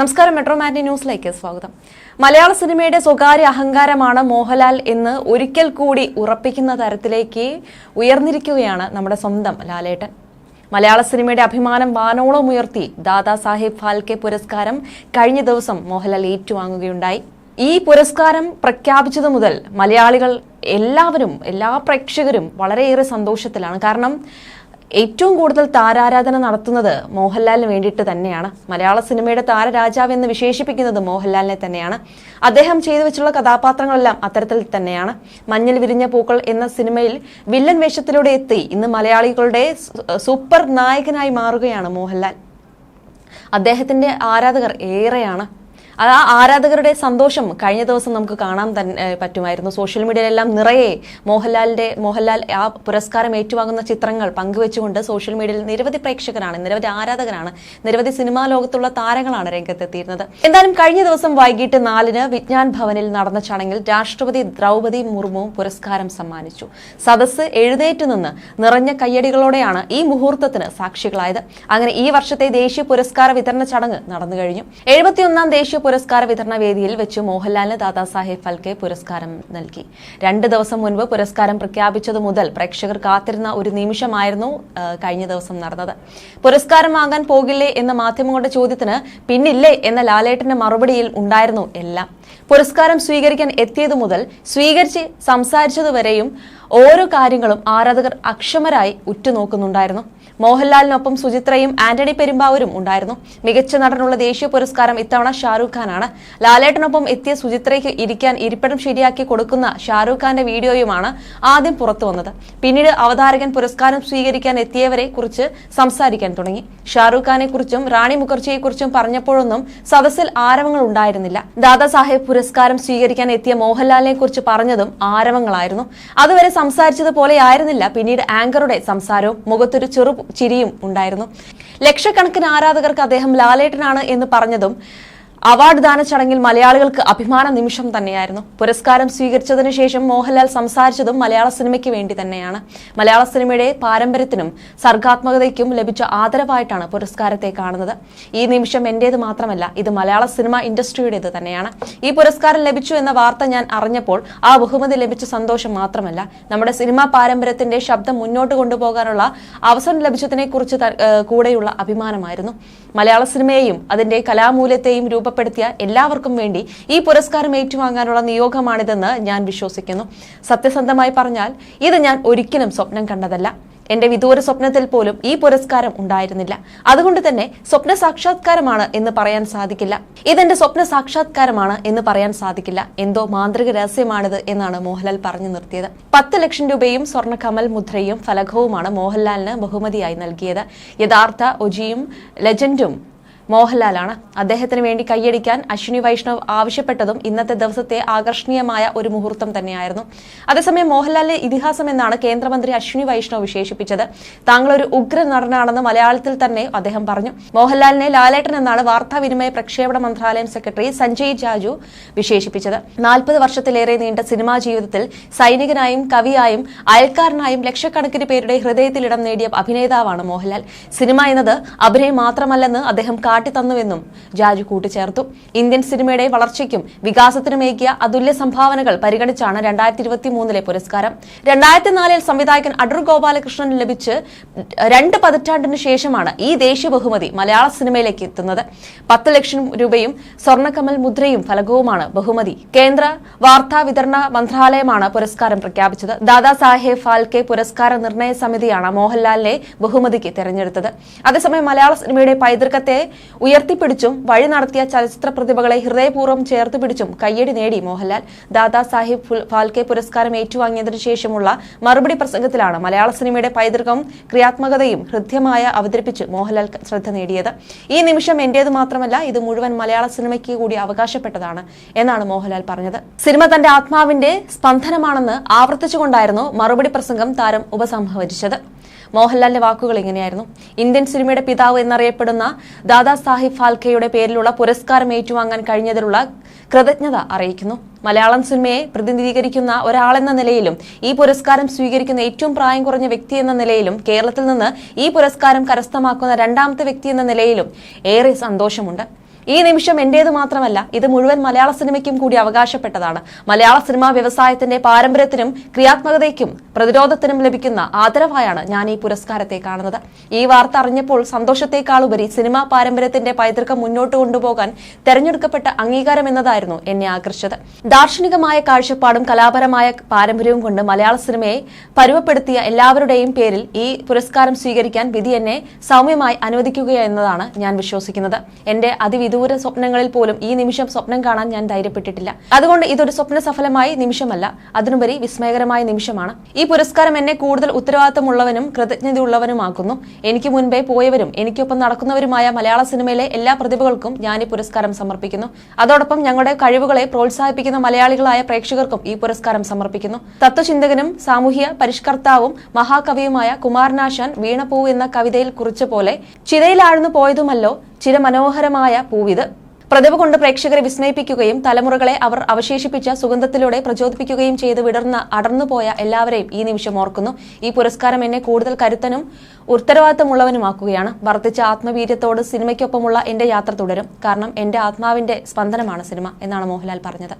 നമസ്കാരം മെട്രോ മാറ്റി ന്യൂസിലേക്ക് സ്വാഗതം. മലയാള സിനിമയുടെ സ്വകാര്യ അഹങ്കാരമാണ് മോഹൻലാൽ എന്ന് ഒരിക്കൽ കൂടി ഉറപ്പിക്കുന്ന തരത്തിലേക്ക് ഉയർന്നിരിക്കുകയാണ് നമ്മുടെ സ്വന്തം ലാലേട്ടൻ. മലയാള സിനിമയുടെ അഭിമാനം വാനോളം ഉയർത്തി ദാദാ സാഹിബ് ഫാൽക്കെ പുരസ്കാരം കഴിഞ്ഞ ദിവസം മോഹൻലാൽ ഏറ്റുവാങ്ങുകയുണ്ടായി. ഈ പുരസ്കാരം പ്രഖ്യാപിച്ചതു മുതൽ മലയാളികൾ എല്ലാവരും എല്ലാ പ്രേക്ഷകരും വളരെയേറെ സന്തോഷത്തിലാണ്. കാരണം ഏറ്റവും കൂടുതൽ താരാരാധന നടത്തുന്നത് മോഹൻലാലിന് വേണ്ടിയിട്ട് തന്നെയാണ്. മലയാള സിനിമയുടെ താരരാജാവ് എന്ന് വിശേഷിപ്പിക്കുന്നത് മോഹൻലാലിനെ തന്നെയാണ്. അദ്ദേഹം ചെയ്തു വെച്ചുള്ള കഥാപാത്രങ്ങളെല്ലാം അത്തരത്തിൽ തന്നെയാണ്. മഞ്ഞിൽ വിരിഞ്ഞ പൂക്കൾ എന്ന സിനിമയിൽ വില്ലൻ വേഷത്തിലൂടെ എത്തി ഇന്ന് മലയാളികളുടെ സൂപ്പർ നായകനായി മാറുകയാണ് മോഹൻലാൽ. അദ്ദേഹത്തിന്റെ ആരാധകർ ഏറെയാണ്. അത് ആ ആരാധകരുടെ സന്തോഷം കഴിഞ്ഞ ദിവസം നമുക്ക് കാണാൻ തന്നെ പറ്റുമായിരുന്നു. സോഷ്യൽ മീഡിയയിലെല്ലാം നിറയെ മോഹൻലാലിന്റെ മോഹൻലാൽ ആ പുരസ്കാരം ഏറ്റുവാങ്ങുന്ന ചിത്രങ്ങൾ പങ്കുവെച്ചുകൊണ്ട് സോഷ്യൽ മീഡിയയിൽ നിരവധി പ്രേക്ഷകരാണ് നിരവധി ആരാധകരാണ് നിരവധി സിനിമാ ലോകത്തുള്ള താരങ്ങളാണ് രംഗത്തെത്തിയിരുന്നത്. എന്തായാലും കഴിഞ്ഞ ദിവസം വൈകിട്ട് നാലിന് വിജ്ഞാൻ ഭവനിൽ നടന്ന ചടങ്ങിൽ രാഷ്ട്രപതി ദ്രൗപതി മുർമു പുരസ്കാരം സമ്മാനിച്ചു. സദസ്സ് എഴുന്നേറ്റ് നിന്ന് നിറഞ്ഞ കയ്യടികളോടെയാണ് ഈ മുഹൂർത്തത്തിന് സാക്ഷികളായത്. അങ്ങനെ ഈ വർഷത്തെ ദേശീയ പുരസ്കാര വിതരണ ചടങ്ങ് നടന്നു കഴിഞ്ഞു എഴുപത്തിയൊന്നാം ദേശീയ പുരസ്കാര വിതരണ വേദിയിൽ വെച്ച് മോഹൻലാലിന് ദാദാസാഹേബ് ഫൽക്കെ പുരസ്കാരം നൽകി. രണ്ട് ദിവസം മുൻപ് പുരസ്കാരം പ്രഖ്യാപിച്ചതു മുതൽ പ്രേക്ഷകർ കാത്തിരുന്ന ഒരു നിമിഷമായിരുന്നു കഴിഞ്ഞ ദിവസം നടന്നത്. പുരസ്കാരം വാങ്ങാൻ പോകില്ലേ എന്ന മാധ്യമങ്ങളുടെ ചോദ്യത്തിന് പിന്നില്ലേ എന്ന ലാലേട്ടന്റെ മറുപടിയിൽ ഉണ്ടായിരുന്നു എല്ലാം. പുരസ്കാരം സ്വീകരിക്കാൻ എത്തിയതു മുതൽ സ്വീകരിച്ച് സംസാരിച്ചതുവരെയും ഓരോ കാര്യങ്ങളും ആരാധകർ അക്ഷമരായി ഉറ്റുനോക്കുന്നുണ്ടായിരുന്നു. മോഹൻലാലിനൊപ്പം സുചിത്രയും ആന്റണി പെരുമ്പാവൂരും ഉണ്ടായിരുന്നു. മികച്ച നടനുള്ള ദേശീയ പുരസ്കാരം ഇത്തവണ ഷാരൂഖ് ഖാനാണ്. ലാലേട്ടനൊപ്പം എത്തിയ സുചിത്രയ്ക്ക് ഇരിക്കാൻ ഇരിപ്പിടം ശരിയാക്കി കൊടുക്കുന്ന ഷാരൂഖ് ഖാന്റെ വീഡിയോയുമാണ് ആദ്യം പുറത്തു വന്നത് പിന്നീട് അവതാരകൻ പുരസ്കാരം സ്വീകരിക്കാൻ എത്തിയവരെ കുറിച്ച് സംസാരിക്കാൻ തുടങ്ങി. ഷാരൂഖ് ഖാനെ കുറിച്ചും റാണി മുഖർജിയെ കുറിച്ചും പറഞ്ഞപ്പോഴൊന്നും സദസ്സിൽ ആരവങ്ങൾ ഉണ്ടായിരുന്നില്ല. ദാദാസാഹേബ് പുരസ്കാരം സ്വീകരിക്കാൻ എത്തിയ മോഹൻലാലിനെ കുറിച്ച് പറഞ്ഞതും ആരവങ്ങളായിരുന്നു. അതുവരെ സംസാരിച്ചതുപോലെ ആയിരുന്നില്ല പിന്നീട് ആങ്കറുടെ സംസാരവും. മുഖത്തൊരു ചെറു ചിരിയും ഉണ്ടായിരുന്നു. ലക്ഷക്കണക്കിന് ആരാധകർക്ക് അദ്ദേഹം ലാലേട്ടനാണ് എന്ന് പറഞ്ഞതും അവാർഡ് ദാന ചടങ്ങിൽ മലയാളികൾക്ക് അഭിമാന നിമിഷം തന്നെയായിരുന്നു. പുരസ്കാരം സ്വീകരിച്ചതിനു ശേഷം മോഹൻലാൽ സംസാരിച്ചതും മലയാള സിനിമയ്ക്ക് വേണ്ടി തന്നെയാണ്. മലയാള സിനിമയുടെ പാരമ്പര്യത്തിനും സർഗാത്മകതയ്ക്കും ലഭിച്ച ആദരവായിട്ടാണ് പുരസ്കാരത്തെ കാണുന്നത്. ഈ നിമിഷം എന്റേത് മാത്രമല്ല ഇത് മലയാള സിനിമ ഇൻഡസ്ട്രിയുടേത് തന്നെയാണ്. ഈ പുരസ്കാരം ലഭിച്ചു എന്ന വാർത്ത ഞാൻ അറിഞ്ഞപ്പോൾ ആ ബഹുമതി ലഭിച്ച സന്തോഷം മാത്രമല്ല നമ്മുടെ സിനിമാ പാരമ്പര്യത്തിന്റെ ശബ്ദം മുന്നോട്ട് കൊണ്ടുപോകാനുള്ള അവസരം ലഭിച്ചതിനെ കുറിച്ച് കൂടെയുള്ള അഭിമാനമായിരുന്നു. മലയാള സിനിമയെയും അതിന്റെ കലാമൂല്യത്തെയും രൂപപ്പെടുത്തിയ എല്ലാവർക്കും വേണ്ടി ഈ പുരസ്കാരം ഏറ്റുവാങ്ങാനുള്ള നിയോഗമാണിതെന്ന് ഞാൻ വിശ്വസിക്കുന്നു. സത്യസന്ധമായി പറഞ്ഞാൽ ഇത് ഞാൻ ഒരിക്കലും സ്വപ്നം കണ്ടതല്ല. എന്റെ വിദൂര സ്വപ്നത്തിൽ പോലും ഈ പുരസ്കാരം ഉണ്ടായിരുന്നില്ല. അതുകൊണ്ട് തന്നെ സ്വപ്ന സാക്ഷാത്കാരമാണ് എന്ന് പറയാൻ സാധിക്കില്ല. ഇതെന്റെ സ്വപ്ന സാക്ഷാത്കാരമാണ് എന്ന് പറയാൻ സാധിക്കില്ല. എന്തോ മാന്ത്രിക രഹസ്യമാണിത് എന്നാണ് മോഹൻലാൽ പറഞ്ഞു നിർത്തിയത്. പത്ത് ലക്ഷം രൂപയും സ്വർണ കമൽ മുദ്രയും ഫലകവുമാണ് മോഹൻലാലിന് ബഹുമതിയായി നൽകിയത്. യഥാർത്ഥ ഒജിയും ലെജൻഡും മോഹൻലാലാണ് അദ്ദേഹത്തിന് വേണ്ടി കൈയടിക്കാൻ അശ്വിനി വൈഷ്ണവ് ആവശ്യപ്പെട്ടതും ഇന്നത്തെ ദിവസത്തെ ആകർഷണീയമായ ഒരു മുഹൂർത്തം തന്നെയായിരുന്നു. അതേസമയം മോഹൻലാലിന്റെ ഇതിഹാസം എന്നാണ് കേന്ദ്രമന്ത്രി അശ്വിനി വൈഷ്ണവ് വിശേഷിപ്പിച്ചത്. താങ്കൾ ഒരു ഉഗ്ര നടനാണെന്ന് മലയാളത്തിൽ തന്നെ അദ്ദേഹം പറഞ്ഞു. മോഹൻലാലിനെ ലാലേട്ടൻ എന്നാണ് വാർത്താവിനിമയ പ്രക്ഷേപണ മന്ത്രാലയം സെക്രട്ടറി സഞ്ജയ് ജാജു വിശേഷിപ്പിച്ചത്. നാൽപ്പത് വർഷത്തിലേറെ നീണ്ട സിനിമാ ജീവിതത്തിൽ സൈനികനായും കവിയായും അയൽക്കാരനായും ലക്ഷക്കണക്കിന് പേരുടെ ഹൃദയത്തിൽ ഇടം നേടിയ അഭിനേതാവാണ് മോഹൻലാൽ. സിനിമ എന്നത് അഭിനയം മാത്രമല്ലെന്ന് അദ്ദേഹം കാട്ടിത്തന്നുവെന്നും ജാജു കൂട്ടിച്ചേർത്തു. ഇന്ത്യൻ സിനിമയുടെ വളർച്ചയ്ക്കും വികാസത്തിനുമേകിയ അതുല്യ സംഭാവനകൾ പരിഗണിച്ചാണ് രണ്ടായിരത്തി ഇരുപത്തി മൂന്നിലെ പുരസ്കാരം. രണ്ടായിരത്തി നാലിൽ സംവിധായകൻ അടൂർ ഗോപാലകൃഷ്ണൻ ലഭിച്ച് രണ്ട് പതിറ്റാണ്ടിന് ശേഷമാണ് ഈ ദേശീയ ബഹുമതി മലയാള സിനിമയിലേക്ക് എത്തുന്നത്. പത്ത് ലക്ഷം രൂപയും സ്വർണക്കമൽ മുദ്രയും ഫലകവുമാണ് ബഹുമതി. കേന്ദ്ര വാർത്താ വിതരണ മന്ത്രാലയമാണ് പുരസ്കാരം പ്രഖ്യാപിച്ചത്. ദാദാ സാഹേബ് ഫാൽക്കെ പുരസ്കാര നിർണയ സമിതിയാണ് മോഹൻലാലിനെ ബഹുമതിക്ക് തെരഞ്ഞെടുത്തത്. അതേസമയം മലയാള സിനിമയുടെ പൈതൃകത്തെ ഉയർത്തിപ്പിടിച്ചും വഴി നടത്തിയ ചലച്ചിത്ര പ്രതിഭകളെ ഹൃദയപൂർവം ചേർത്ത് പിടിച്ചും കയ്യടി നേടി മോഹൻലാൽ. ദാദാ സാഹിബ് ഫാൽക്കെ പുരസ്കാരം ഏറ്റുവാങ്ങിയതിനു ശേഷമുള്ള മറുപടി പ്രസംഗത്തിലാണ് മലയാള സിനിമയുടെ പൈതൃകവും ക്രിയാത്മകതയും ഹൃദ്യമായ അവതരിപ്പിച്ച് മോഹൻലാൽ ശ്രദ്ധ നേടിയത്. ഈ നിമിഷം എന്റേത് മാത്രമല്ല ഇത് മുഴുവൻ മലയാള സിനിമയ്ക്ക് കൂടി അവകാശപ്പെട്ടതാണ് എന്നാണ് മോഹൻലാൽ പറഞ്ഞത്. സിനിമ തന്റെ ആത്മാവിന്റെ സ്പന്ദനമാണെന്ന് ആവർത്തിച്ചുകൊണ്ടായിരുന്നു മറുപടി പ്രസംഗം താരം ഉപസംഹരിച്ചത്. മോഹൻലാലിന്റെ വാക്കുകൾ ഇങ്ങനെയായിരുന്നു. ഇന്ത്യൻ സിനിമയുടെ പിതാവ് എന്നറിയപ്പെടുന്ന ദാദാ സാഹിബ് ഫാൽക്കെയുടെ പേരിലുള്ള പുരസ്കാരം ഏറ്റുവാങ്ങാൻ കഴിഞ്ഞതിലുള്ള കൃതജ്ഞത അറിയിക്കുന്നു. മലയാളം സിനിമയെ പ്രതിനിധീകരിക്കുന്ന ഒരാളെന്ന നിലയിലും ഈ പുരസ്കാരം സ്വീകരിക്കുന്ന ഏറ്റവും പ്രായം കുറഞ്ഞ വ്യക്തി എന്ന നിലയിലും കേരളത്തിൽ നിന്ന് ഈ പുരസ്കാരം കരസ്ഥമാക്കുന്ന രണ്ടാമത്തെ വ്യക്തി എന്ന നിലയിലും ഏറെ സന്തോഷമുണ്ട്. ഈ നിമിഷം എന്റേത് മാത്രമല്ല ഇത് മുഴുവൻ മലയാള സിനിമയ്ക്കും കൂടി അവകാശപ്പെട്ടതാണ്. മലയാള സിനിമാ വ്യവസായത്തിന്റെ പാരമ്പര്യത്തിനും ക്രിയാത്മകതയ്ക്കും പ്രതിരോധത്തിനും ലഭിക്കുന്ന ആദരവായാണ് ഞാൻ ഈ പുരസ്കാരത്തെ കാണുന്നത്. ഈ വാർത്ത അറിഞ്ഞപ്പോൾ സന്തോഷത്തെക്കാളുപരി സിനിമാ പാരമ്പര്യത്തിന്റെ പൈതൃകം മുന്നോട്ട് കൊണ്ടുപോകാൻ തെരഞ്ഞെടുക്കപ്പെട്ട അംഗീകാരം എന്നതായിരുന്നു എന്നെ ആകർഷിച്ചത്. ദാർശനികമായ കാഴ്ചപ്പാടും കലാപരമായ പാരമ്പര്യവും കൊണ്ട് മലയാള സിനിമയെ പരുവപ്പെടുത്തിയ എല്ലാവരുടെയും പേരിൽ ഈ പുരസ്കാരം സ്വീകരിക്കാൻ വിധി എന്നെ സൗമ്യമായി അനുവദിക്കുക എന്നതാണ് ഞാൻ വിശ്വസിക്കുന്നത്. എന്റെ അതിവിദൂര സ്വപ്നങ്ങളിൽ പോലും ഈ നിമിഷം സ്വപ്നം കാണാൻ ഞാൻ ധൈര്യപ്പെട്ടിട്ടില്ല. അതുകൊണ്ട് ഇതൊരു സ്വപ്ന സഫലമായ നിമിഷമല്ല അതിനുപരി വിസ്മയകരമായ നിമിഷമാണ്. ഈ പുരസ്കാരം എന്നെ കൂടുതൽ ഉത്തരവാദിത്തമുള്ളവനും കൃതജ്ഞതയുള്ളവനുമാക്കുന്നു. എനിക്ക് മുൻപേ പോയവരും എനിക്കൊപ്പം നടക്കുന്നവരുമായ മലയാള സിനിമയിലെ എല്ലാ പ്രതിഭകൾക്കും ഞാൻ ഈ പുരസ്കാരം സമർപ്പിക്കുന്നു. അതോടൊപ്പം ഞങ്ങളുടെ കഴിവുകളെ പ്രോത്സാഹിപ്പിക്കുന്ന മലയാളികളായ പ്രേക്ഷകർക്കും ഈ പുരസ്കാരം സമർപ്പിക്കുന്നു. തത്വചിന്തകനും സാമൂഹ്യ പരിഷ്കർത്താവും മഹാകവിയുമായ കുമാരനാശാൻ വീണപ്പൂ എന്ന കവിതയിൽ കുറിച്ച പോലെ ചിതയിലാഴ്ന്നു പോയതുമല്ലോ ചിരമനോഹരമായ പൂവിത്. പ്രതിഭ കൊണ്ട് പ്രേക്ഷകരെ വിസ്മയിപ്പിക്കുകയും തലമുറകളെ അവർ അവശേഷിപ്പിച്ച സുഗന്ധത്തിലൂടെ പ്രചോദിപ്പിക്കുകയും ചെയ്ത് വിടർന്ന അടർന്നുപോയ എല്ലാവരെയും ഈ നിമിഷം ഓർക്കുന്നു. ഈ പുരസ്കാരം എന്നെ കൂടുതൽ കരുത്തനും ഉത്തരവാദിത്തമുള്ളവനുമാക്കുകയാണ് വർദ്ധിച്ച ആത്മവീര്യത്തോട് സിനിമയ്ക്കൊപ്പമുള്ള എന്റെ യാത്ര തുടരും. കാരണം എന്റെ ആത്മാവിന്റെ സ്പന്ദനമാണ് സിനിമ എന്നാണ് മോഹൻലാൽ പറഞ്ഞത്.